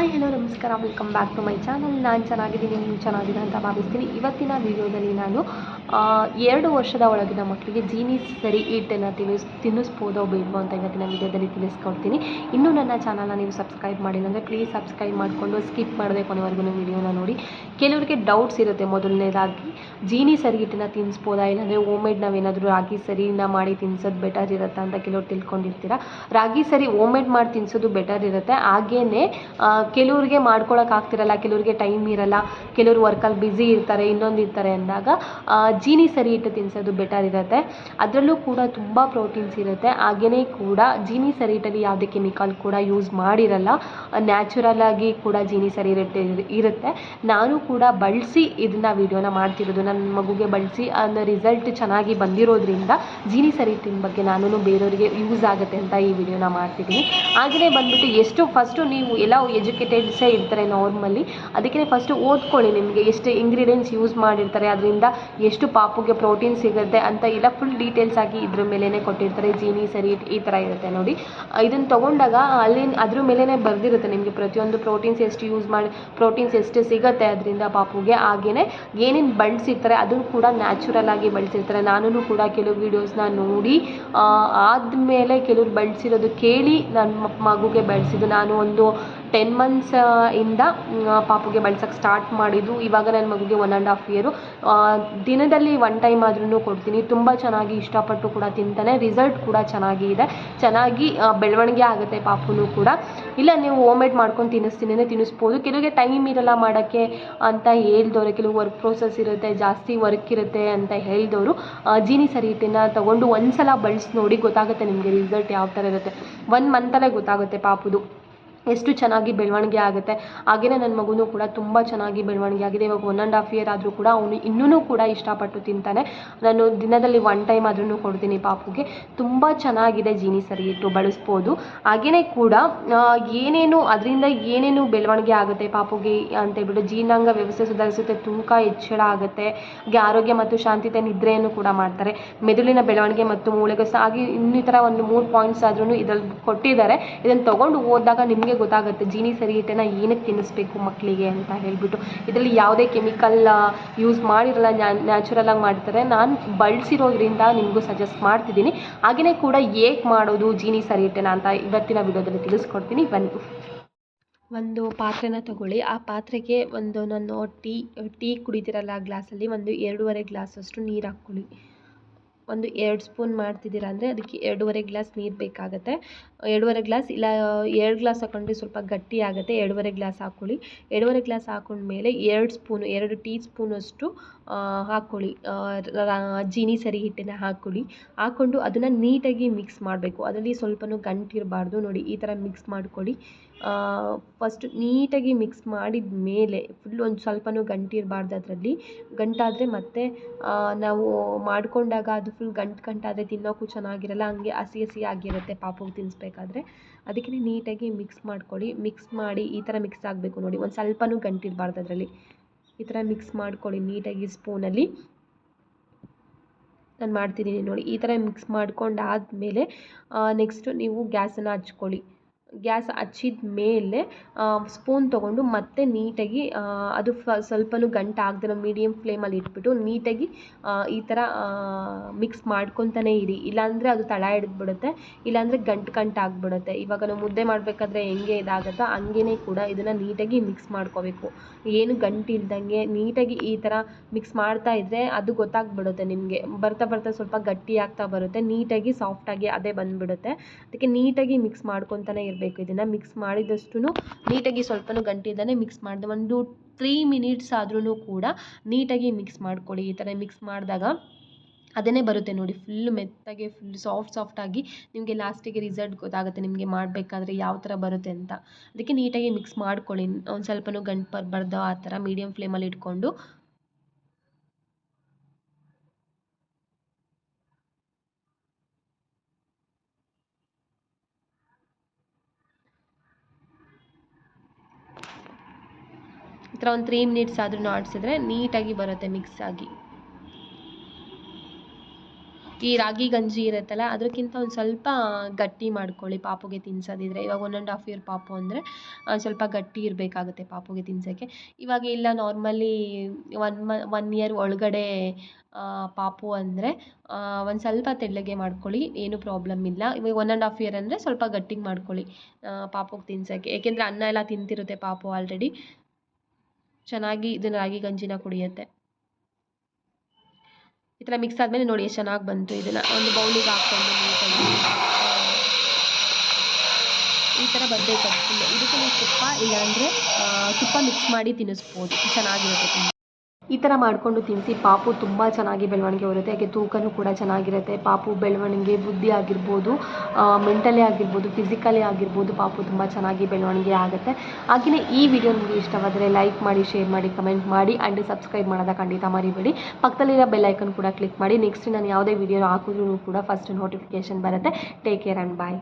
Hi, hello, ನಮಸ್ಕಾರ. Welcome back to my channel ನಾನು ಚೆನ್ನಾಗಿದ್ದೀನಿ, ನೀವು ಚೆನ್ನಾಗಿದೆ ಅಂತ ಭಾವಿಸ್ತೀನಿ. ಇವತ್ತಿನ ವಿಡಿಯೋದಲ್ಲಿ ನಾನು ಎರಡು ವರ್ಷದ ಒಳಗಿನ ಮಕ್ಕಳಿಗೆ ಜೀನಿ ಸರಿ ಹಿಟ್ಟನ್ನು ತಿನ್ನಿಸ್, ತಿನ್ನಿಸ್ಬೋದೋ ಬೇಡವೋ ಅಂತ ಇವತ್ತಿನ ವಿಡಿಯೋದಲ್ಲಿ ತಿಳಿಸ್ಕೊಡ್ತೀನಿ. ಇನ್ನೂ ನನ್ನ ಚಾನಲ್ನ ನೀವು ಸಬ್ಸ್ಕ್ರೈಬ್ ಮಾಡಿಲ್ಲ ಅಂದರೆ ಪ್ಲೀಸ್ ಸಬ್ಸ್ಕ್ರೈಬ್ ಮಾಡಿಕೊಂಡು ಸ್ಕಿಪ್ ಮಾಡದೆ ಕೊನೆವರೆಗೂ ವಿಡಿಯೋನ ನೋಡಿ. ಕೆಲವರಿಗೆ ಡೌಟ್ಸ್ ಇರುತ್ತೆ ಮೊದಲನೇದಾಗಿ. ಜೀನಿ ಸರಿ ಹಿಟ್ಟನ್ನು ತಿನ್ನಿಸ್ಬೋದಾ ಇಲ್ಲಾಂದರೆ ಓಮೇಡ್ ಮೇಡ್ ನಾವೇನಾದರೂ ರಾಗಿ ಸರಿನ ಮಾಡಿ ತಿನ್ಸೋದು ಬೆಟರ್ ಇರುತ್ತಾ ಅಂತ ಕೆಲವ್ರು ತಿಳ್ಕೊಂಡಿರ್ತೀರ? ರಾಗಿ ಸರಿ ಓಮೇಡ್ ಮೇಡ್ ಮಾಡಿ ತಿನ್ಸೋದು ಬೆಟರ್ ಇರುತ್ತೆ. ಹಾಗೇನೆ ಕೆಲವ್ರಿಗೆ ಮಾಡ್ಕೊಳಕ್ಕೆ ಆಗ್ತಿರಲ್ಲ, ಕೆಲವ್ರಿಗೆ ಟೈಮ್ ಇರಲ್ಲ, ಕೆಲವರು ವರ್ಕಲ್ಲಿ ಬ್ಯುಸಿ ಇರ್ತಾರೆ, ಇನ್ನೊಂದು ಇರ್ತಾರೆ ಅಂದಾಗ ಜೀನಿ ಸರಿ ಇಟ್ಟು ತಿನ್ಸೋದು ಬೆಟರ್ ಇರುತ್ತೆ. ಅದರಲ್ಲೂ ಕೂಡ ತುಂಬ ಪ್ರೋಟೀನ್ಸ್ ಇರುತ್ತೆ. ಹಾಗೆಯೇ ಕೂಡ ಜೀನಿ ಸರಿ ಹಿಟ್ಟಲ್ಲಿ ಯಾವುದೇ ಕೆಮಿಕಲ್ ಕೂಡ ಯೂಸ್ ಮಾಡಿರಲ್ಲ. ನ್ಯಾಚುರಲ್ ಆಗಿ ಕೂಡ ಜೀನಿ ಸರಿ ಹಿಟ್ಟು ಇರುತ್ತೆ. ನಾನು ಕೂಡ ಬಳಸಿ ಇದನ್ನ ವೀಡಿಯೋನ ಮಾಡ್ತಿರೋದು. ನನ್ನ ಮಗುಗೆ ಬಳಸಿ ಅನ್ನೋ ರಿಸಲ್ಟ್ ಚೆನ್ನಾಗಿ ಬಂದಿರೋದ್ರಿಂದ ಜೀನಿ ಸರಿ ಹಿಟ್ಟಿನ ಬಗ್ಗೆ ನಾನು ಬೇರೆಯವರಿಗೆ ಯೂಸ್ ಆಗುತ್ತೆ ಅಂತ ಈ ವಿಡಿಯೋನ ಮಾಡ್ತಿದ್ದೀನಿ. ಹಾಗೆಯೇ ಬಂದ್ಬಿಟ್ಟು ಎಷ್ಟು ಫಸ್ಟು ನೀವು ಎಲ್ಲ ಎಜುಕೇಟೆಡ್ಸೇ ಇರ್ತಾರೆ ನಾರ್ಮಲಿ. ಅದಕ್ಕೆ ಫಸ್ಟು ಓದ್ಕೊಳ್ಳಿ ನಿಮಗೆ ಎಷ್ಟು ಇಂಗ್ರೀಡಿಯೆಂಟ್ಸ್ ಯೂಸ್ ಮಾಡಿರ್ತಾರೆ, ಅದರಿಂದ ಎಷ್ಟು ಪಾಪುಗೆ ಪ್ರೋಟೀನ್ ಸಿಗುತ್ತೆ ಅಂತ ಎಲ್ಲ ಫುಲ್ ಡೀಟೇಲ್ಸ್ ಆಗಿ ಇದ್ರ ಮೇಲೇ ಕೊಟ್ಟಿರ್ತಾರೆ. ಜೀನಿ ಸರಿ ಈ ಥರ ಇರುತ್ತೆ ನೋಡಿ. ಇದನ್ನು ತೊಗೊಂಡಾಗ ಅಲ್ಲಿ ಅದ್ರ ಮೇಲೇ ಬರೆದಿರುತ್ತೆ ನಿಮಗೆ ಪ್ರತಿಯೊಂದು ಪ್ರೋಟೀನ್ಸ್ ಎಷ್ಟು ಯೂಸ್ ಮಾಡಿ ಪ್ರೋಟೀನ್ಸ್ ಎಷ್ಟು ಸಿಗುತ್ತೆ ಅದರಿಂದ ಪಾಪುಗೆ. ಹಾಗೆಯೇ ಏನೇನು ಬಳಸಿರ್ತಾರೆ ಅದನ್ನು ಕೂಡ ನ್ಯಾಚುರಲ್ ಆಗಿ ಬಳಸಿರ್ತಾರೆ. ನಾನು ಕೂಡ ಕೆಲವು ವೀಡಿಯೋಸ್ನ ನೋಡಿ ಆದಮೇಲೆ ಕೆಲವ್ರು ಬಳಸಿರೋದು ಕೇಳಿ ನನ್ನ ಮಗುಗೆ ಬಳಸಿದ್ದು. ನಾನು ಒಂದು ಟೆನ್ ಮಂತ್ಸ್ ಇಂದ ಮ್, ಪಾಪುಗೆ ಬಳ್ಸಕ್ಕೆ ಸ್ಟಾರ್ಟ್ ಮಾಡಿದ್ದು ಇವಾಗ ನನ್ನ ಮಗುಗೆ ಒನ್ ಆ್ಯಂಡ್ ಹಾಫ್ ಇಯರು ದಿನದಲ್ಲಿ ಒನ್ ಟೈಮ್ ಆದ್ರೂ ಕೊಡ್ತೀನಿ. ತುಂಬ ಚೆನ್ನಾಗಿ ಇಷ್ಟಪಟ್ಟು ಕೂಡ ತಿಂತಾನೆ. ರಿಸಲ್ಟ್ ಕೂಡ ಚೆನ್ನಾಗಿ ಇದೆ. ಚೆನ್ನಾಗಿ ಬೆಳವಣಿಗೆ ಆಗುತ್ತೆ ಪಾಪುನು ಕೂಡ. ಇಲ್ಲ ನೀವು ಹೋಮ್ ಮೇಡ್ ಮಾಡ್ಕೊಂಡು ತಿನ್ನಿಸ್ತೀನಿ ತಿನ್ನಿಸ್ಬೋದು. ಕೆಲವರಿಗೆ ಟೈಮ್ ಇರಲ್ಲ ಮಾಡೋಕ್ಕೆ ಅಂತ ಹೇಳ್ದವ್ರೆ. ಕೆಲವು ವರ್ಕ್ ಪ್ರೋಸೆಸ್ ಇರುತ್ತೆ ಜಾಸ್ತಿ ವರ್ಕ್ ಇರುತ್ತೆ ಅಂತ ಹೇಳಿದವರು. ಜೀನಿ ಸರಿ ಹಿಟ್ಟನ್ನು ತೊಗೊಂಡು ಒಂದು ಸಲ ಬಳಸಿ ನೋಡಿ ಗೊತ್ತಾಗುತ್ತೆ ನಿಮಗೆ ರಿಸಲ್ಟ್ ಯಾವ ಥರ ಇರುತ್ತೆ. ಒನ್ ಮಂತಲ್ಲೇ ಗೊತ್ತಾಗುತ್ತೆ ಪಾಪುದು. ಎಷ್ಟು ಚೆನ್ನಾಗಿ ಬೆಳವಣಿಗೆ ಆಗುತ್ತೆ. ಹಾಗೆಯೇ ನನ್ನ ಮಗುನೂ ಕೂಡ ತುಂಬ ಚೆನ್ನಾಗಿ ಬೆಳವಣಿಗೆ ಆಗಿದೆ. ಇವಾಗ ಒನ್ ಆ್ಯಂಡ್ ಆಫ್ ಇಯರ್ ಆದರೂ ಕೂಡ ಅವನು ಇನ್ನೂ ಕೂಡ ಇಷ್ಟಪಟ್ಟು ತಿಂತಾನೆ. ನಾನು ದಿನದಲ್ಲಿ ಒನ್ ಟೈಮ್ ಆದ್ರೂ ಕೊಡ್ತೀನಿ ಪಾಪುಗೆ. ತುಂಬ ಚೆನ್ನಾಗಿದೆ ಜೀನಿ ಸರಿ ಇಟ್ಟು ಬಳಸ್ಬೋದು. ಹಾಗೆಯೇ ಕೂಡ ಏನೇನು ಅದರಿಂದ ಏನೇನು ಬೆಳವಣಿಗೆ ಆಗುತ್ತೆ ಪಾಪುಗೆ ಅಂತ ಹೇಳ್ಬಿಟ್ಟು ಜೀರ್ಣಾಂಗ ವ್ಯವಸ್ಥೆ ಸುಧಾರಿಸುತ್ತೆ, ತೂಕ ಹೆಚ್ಚಳ ಆಗುತ್ತೆ, ಹಾಗೆ ಆರೋಗ್ಯ ಮತ್ತು ಶಾಂತಿತೆ ನಿದ್ರೆಯನ್ನು ಕೂಡ ಮಾಡ್ತಾರೆ. ಮೆದುಳಿನ ಬೆಳವಣಿಗೆ ಮತ್ತು ಮೂಳೆಗೆ ಹಾಗೆ ಇನ್ನಿತರ ಒಂದು ಮೂರು ಪಾಯಿಂಟ್ಸ್ ಆದ್ರೂ ಇದರಲ್ಲಿ ಕೊಟ್ಟಿದ್ದಾರೆ. ಇದನ್ನು ತಗೊಂಡು ಓದಿದಾಗ ನಿಮಗೆ ಗೊತ್ತಾಗುತ್ತೆ, ಜೀನಿ ಸರಿ ಹಿಟ್ಟನ್ನು ಏನಕ್ಕೆ ತಿನ್ನಿಸ್ಬೇಕು ಮಕ್ಕಳಿಗೆ ಅಂತ ಹೇಳ್ಬಿಟ್ಟು. ಇದರಲ್ಲಿ ಯಾವುದೇ ಕೆಮಿಕಲ್ ಯೂಸ್ ಮಾಡಿರಲ್ಲ ನ್ಯಾಚುರಲ್ ಆಗಿ ಮಾಡ್ತಾರೆ ನಾನು ಬಳಸಿರೋದ್ರಿಂದ ನಿಮಗೂ ಸಜೆಸ್ಟ್ ಮಾಡ್ತಿದ್ದೀನಿ. ಹಾಗೆಯೇ ಕೂಡ ಹೇಗೆ ಮಾಡೋದು, ಜೀನಿ ಸರಿ ಇಟ್ಟೆನ ಅಂತ ಇವತ್ತಿನ ವಿಡಿಯೋದಲ್ಲಿ ತಿಳಿಸ್ಕೊಡ್ತೀನಿ. ಬನ್ನಿ. ಒಂದು ಪಾತ್ರೆನ ತಗೊಳ್ಳಿ. ಆ ಪಾತ್ರೆಗೆ ಒಂದು, ನಾನು ಟೀ ಟೀ ಕುಡಿದಿರಲ್ಲ, ಗ್ಲಾಸಲ್ಲಿ. ಒಂದು ಎರಡೂವರೆ ಗ್ಲಾಸಷ್ಟು ನೀರು ಹಾಕ್ಕೊಳ್ಳಿ. ಒಂದು ಎರಡು ಸ್ಪೂನ್ ಮಾಡ್ತಿದ್ದೀರಾ ಅಂದರೆ ಅದಕ್ಕೆ ಎರಡೂವರೆ ಗ್ಲಾಸ್ ನೀರು ಬೇಕಾಗುತ್ತೆ. ಎರಡೂವರೆ ಗ್ಲಾಸ್ ಇಲ್ಲ, ಎರಡು ಗ್ಲಾಸ್ ಹಾಕೊಂಡ್ರೆ ಸ್ವಲ್ಪ ಗಟ್ಟಿ ಆಗುತ್ತೆ. ಎರಡೂವರೆ ಗ್ಲಾಸ್ ಹಾಕ್ಕೊಳ್ಳಿ ಎರಡೂವರೆ ಗ್ಲಾಸ್ ಹಾಕೊಂಡ್ಮೇಲೆ ಎರಡು ಸ್ಪೂನು, ಎರಡು ಟೀ ಸ್ಪೂನಷ್ಟು ಹಾಕ್ಕೊಳ್ಳಿ ಜೀನಿ ಸರಿ ಹಿಟ್ಟನ್ನು ಹಾಕ್ಕೊಳ್ಳಿ ಹಾಕ್ಕೊಂಡು ಅದನ್ನು ನೀಟಾಗಿ ಮಿಕ್ಸ್ ಮಾಡಬೇಕು. ಅದರಲ್ಲಿ ಸ್ವಲ್ಪನೂ ಗಂಟಿರಬಾರ್ದು ನೋಡಿ, ಈ ಥರ ಮಿಕ್ಸ್ ಮಾಡ್ಕೊಳ್ಳಿ. ಫಸ್ಟ್ ನೀಟಾಗಿ ಮಿಕ್ಸ್ ಮಾಡಿದ ಮೇಲೆ ಫುಲ್ ಒಂದು ಸ್ವಲ್ಪನೂ ಗಂಟಿರಬಾರ್ದು ಅದರಲ್ಲಿ. ಗಂಟಾದರೆ ಮತ್ತೆ ನಾವು ಮಾಡಿಕೊಂಡಾಗ ಅದು ಫುಲ್ ಗಂಟು ಗಂಟಾದರೆ ತಿನ್ನೋಕ್ಕೂ ಚೆನ್ನಾಗಿರಲ್ಲ, ಹಂಗೆ ಹಸಿ ಹಸಿ ಆಗಿರುತ್ತೆ ಪಾಪುಗೆ ತಿನ್ನಿಸ್ಬೇಕಾದ್ರೆ ಅದಕ್ಕೆ ನೀಟಾಗಿ ಮಿಕ್ಸ್ ಮಾಡ್ಕೊಳ್ಳಿ. ಮಿಕ್ಸ್ ಮಾಡಿ ಈ ಥರ ಮಿಕ್ಸ್ ಆಗಬೇಕು ನೋಡಿ. ಒಂದು ಸ್ವಲ್ಪನೂ ಗಂಟಿರಬಾರ್ದು ಅದರಲ್ಲಿ. ಈ ಥರ ಮಿಕ್ಸ್ ಮಾಡ್ಕೊಳ್ಳಿ ನೀಟಾಗಿ ಸ್ಪೂನಲ್ಲಿ ನಾನು ಮಾಡ್ತಿದ್ದೀನಿ ನೋಡಿ. ಈ ಥರ ಮಿಕ್ಸ್ ಮಾಡ್ಕೊಂಡು ಆದಮೇಲೆ ನೆಕ್ಸ್ಟು ನೀವು ಗ್ಯಾಸನ್ನು ಹಚ್ಕೊಳ್ಳಿ. ಗ್ಯಾಸ್ ಹಚ್ಚಿದ ಮೇಲೆ ಸ್ಪೂನ್ ತೊಗೊಂಡು ಮತ್ತೆ ನೀಟಾಗಿ ಅದು ಫ, ಸ್ವಲ್ಪನೂ ಗಂಟು ಆಗದಿರೋ ಮೀಡಿಯಮ್ ಫ್ಲೇಮಲ್ಲಿ ಇಟ್ಬಿಟ್ಟು ನೀಟಾಗಿ ಈ ಥರ ಮಿಕ್ಸ್ ಮಾಡ್ಕೊತಾನೆ ಇರಿ. ಇಲ್ಲಾಂದರೆ ಅದು ತಳ ಹಿಡಿದ್ಬಿಡುತ್ತೆ, ಇಲ್ಲಾಂದರೆ ಗಂಟು ಗಂಟು ಆಗಿಬಿಡುತ್ತೆ. ಇವಾಗ ನಾವು ಮುದ್ದೆ ಮಾಡಬೇಕಾದ್ರೆ ಹೆಂಗೆ ಇದಾಗುತ್ತೋ ಹಂಗೇ ಕೂಡ ಇದನ್ನು ನೀಟಾಗಿ ಮಿಕ್ಸ್ ಮಾಡ್ಕೋಬೇಕು. ಏನು ಗಂಟು ಇಲ್ದಂಗೆ ನೀಟಾಗಿ ಈ ಥರ ಮಿಕ್ಸ್ ಮಾಡ್ತಾ ಇದ್ದರೆ ಅದು ಗೊತ್ತಾಗ್ಬಿಡುತ್ತೆ ನಿಮಗೆ. ಬರ್ತಾ ಬರ್ತಾ ಸ್ವಲ್ಪ ಗಟ್ಟಿ ಆಗ್ತಾ ಬರುತ್ತೆ, ನೀಟಾಗಿ ಸಾಫ್ಟಾಗಿ ಅದೇ ಬಂದುಬಿಡುತ್ತೆ. ಅದಕ್ಕೆ ನೀಟಾಗಿ ಮಿಕ್ಸ್ ಮಾಡ್ಕೊತಾನೆ ಇರಬೇಕು. ಇದನ್ನು ಮಿಕ್ಸ್ ಮಾಡಿದಷ್ಟು ನೀಟಾಗಿ ಸ್ವಲ್ಪನೂ ಗಂಟಿಲ್ದೇ ಮಿಕ್ಸ್ ಮಾಡಿದೆ. ಒಂದು ತ್ರೀ ಮಿನಿಟ್ಸ್ ಆದ್ರೂ ಕೂಡ ನೀಟಾಗಿ ಮಿಕ್ಸ್ ಮಾಡ್ಕೊಳ್ಳಿ. ಈ ಥರ ಮಿಕ್ಸ್ ಮಾಡಿದಾಗ ಅದನ್ನೇ ಬರುತ್ತೆ ನೋಡಿ. ಫುಲ್ ಮೆತ್ತಗೆ ಫುಲ್ ಸಾಫ್ಟ್ ಸಾಫ್ಟಾಗಿ ನಿಮಗೆ ಲಾಸ್ಟಿಗೆ ರಿಸಲ್ಟ್ ಗೊತ್ತಾಗುತ್ತೆ ನಿಮಗೆ ಮಾಡಬೇಕಾದ್ರೆ ಯಾವ ಥರ ಬರುತ್ತೆ ಅಂತ. ಅದಕ್ಕೆ ನೀಟಾಗಿ ಮಿಕ್ಸ್ ಮಾಡ್ಕೊಳ್ಳಿ. ಒಂದು ಸ್ವಲ್ಪನೂ ಗಂಟು ಬರ್ದೋ ಆ ಥರ ಮೀಡಿಯಮ್ ಫ್ಲೇಮಲ್ಲಿ ಇಟ್ಕೊಂಡು ಥರ ಒಂದು ತ್ರೀ ಮಿನಿಟ್ಸ್ ಆದ್ರೂ ಆಡಿಸಿದ್ರೆ ನೀಟಾಗಿ ಬರುತ್ತೆ ಮಿಕ್ಸ್ ಆಗಿ. ಈ ರಾಗಿ ಗಂಜಿ ಇರುತ್ತಲ್ಲ ಅದಕ್ಕಿಂತ ಒಂದು ಸ್ವಲ್ಪ ಗಟ್ಟಿ ಮಾಡ್ಕೊಳ್ಳಿ ಪಾಪುಗೆ ತಿನ್ಸೋದಿದ್ರೆ. ಇವಾಗ ಒನ್ ಆ್ಯಂಡ್ ಹಾಫ್ ಇಯರ್ ಪಾಪು ಅಂದರೆ ಸ್ವಲ್ಪ ಗಟ್ಟಿ ಇರಬೇಕಾಗುತ್ತೆ ಪಾಪುಗೆ ತಿನ್ಸೋಕ್ಕೆ. ಇವಾಗ ಇಲ್ಲ ನಾರ್ಮಲಿ ಒನ್ ಮ ಒನ್ ಇಯರ್ ಒಳಗಡೆ ಪಾಪು ಅಂದರೆ ಒಂದು ಸ್ವಲ್ಪ ತೆಳ್ಳಗೆ ಮಾಡ್ಕೊಳ್ಳಿ, ಏನು ಪ್ರಾಬ್ಲಮ್ ಇಲ್ಲ. ಇವಾಗ ಒನ್ ಆ್ಯಂಡ್ ಹಾಫ್ ಇಯರ್ ಅಂದರೆ ಸ್ವಲ್ಪ ಗಟ್ಟಿಗೆ ಮಾಡ್ಕೊಳ್ಳಿ ಪಾಪುಗೆ ತಿನ್ಸೋಕ್ಕೆ. ಏಕೆಂದರೆ ಅನ್ನ ಎಲ್ಲ ತಿಂತಿರುತ್ತೆ ಪಾಪು ಆಲ್ರೆಡಿ ಚೆನ್ನಾಗಿ ಇದನ್ನ ರಾಗಿ ಗಂಜಿನ ಕುಡಿಯುತ್ತೆ. ಈ ಥರ ಮಿಕ್ಸ್ ಆದಮೇಲೆ ನೋಡಿ ಎಷ್ಟು ಚೆನ್ನಾಗಿ ಬಂತು ಇದನ್ನು. ಒಂದು ಬೌಲಿಗೆ ಹಾಕ್ಕೊಂಡು ಈ ಥರ ಬರಬೇಕು ಇದಕ್ಕೆ ನೀವು ತುಪ್ಪ ಇಲ್ಲಾಂದರೆ ತುಪ್ಪ ಮಿಕ್ಸ್ ಮಾಡಿ ತಿನ್ನಿಸ್ಬೋದು. ಚೆನ್ನಾಗಿರುತ್ತೆ ಈ ಥರ ಮಾಡಿಕೊಂಡು ತಿನ್ನಿಸಿ ಪಾಪು ತುಂಬ ಚೆನ್ನಾಗಿ ಬೆಳವಣಿಗೆ ಬರುತ್ತೆ ಹಾಗೆ ತೂಕನೂ ಕೂಡ ಚೆನ್ನಾಗಿರುತ್ತೆ. ಪಾಪು ಬೆಳವಣಿಗೆ, ಬುದ್ಧಿ ಆಗಿರ್ಬೋದು ಮೆಂಟಲಿ ಆಗಿರ್ಬೋದು ಫಿಸಿಕಲಿ ಆಗಿರ್ಬೋದು ಪಾಪು ತುಂಬ ಚೆನ್ನಾಗಿ ಬೆಳವಣಿಗೆ ಆಗುತ್ತೆ. ಹಾಗೆಯೇ ಈ ವಿಡಿಯೋ ನಿಮಗೆ ಇಷ್ಟವಾದರೆ ಲೈಕ್ ಮಾಡಿ ಶೇರ್ ಮಾಡಿ ಕಮೆಂಟ್ ಮಾಡಿ ಆ್ಯಂಡ್ ಸಬ್ಸ್ಕ್ರೈಬ್ ಮಾಡೋದ ಖಂಡಿತ ಮರಿಬೇಡಿ. ಪಕ್ಕದಲ್ಲಿರೋ ಬೆಲ್ ಐಕನ್ ಕೂಡ ಕ್ಲಿಕ್ ಮಾಡಿ. ನೆಕ್ಸ್ಟ್ ನಾನು ಯಾವುದೇ ವಿಡಿಯೋ ಹಾಕಿದ್ರೂ ಕೂಡ ಫಸ್ಟ್ ನೋಟಿಫಿಕೇಷನ್ ಬರುತ್ತೆ. Take care and bye